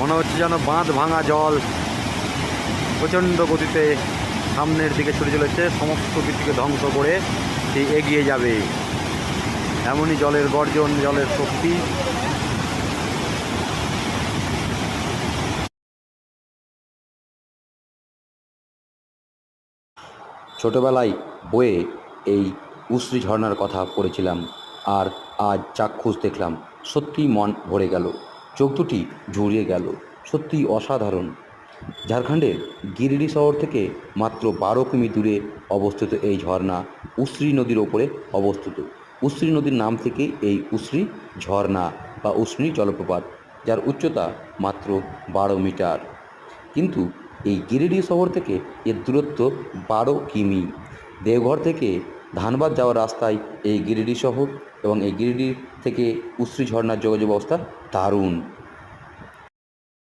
মনে হচ্ছে যেন বাঁধ ভাঙা জল। প্রচণ্ড গতিতে সামনের দিকে ছুটে চলেছে, সমস্ত কিছুকে ধ্বংস করে সে এগিয়ে যাবে। এমনই জলের গর্জন, জলের শক্তি। ছোটবেলায় বয়ে এই উশ্রী ঝর্ণার কথা পড়েছিলাম, আর আজ চাক্ষুষ দেখলাম, সত্যিই মন ভরে গেল। চোখ দুটি জুড়িয়ে গেল। সত্যিই অসাধারণ। ঝাড়খণ্ডের গিরিডি শহর থেকে মাত্র বারো কিমি দূরে অবস্থিত এই ঝর্ণা উশ্রী নদীর ওপরে অবস্থিত। উশ্রী নদীর নাম থেকে এই উশ্রী ঝর্ণা বা উষ্ণী জলপ্রপাত, যার উচ্চতা মাত্র বারো মিটার। কিন্তু এই গিরিডি শহর থেকে এর দূরত্ব বারো কিমি। দেওঘর থেকে ধানবাদ যাওয়ার রাস্তায় এই গিরিডি শহর এবং এই গিরিডি থেকে উশ্রী ঝর্ণার যোগাযোগ ব্যবস্থা দারুণ।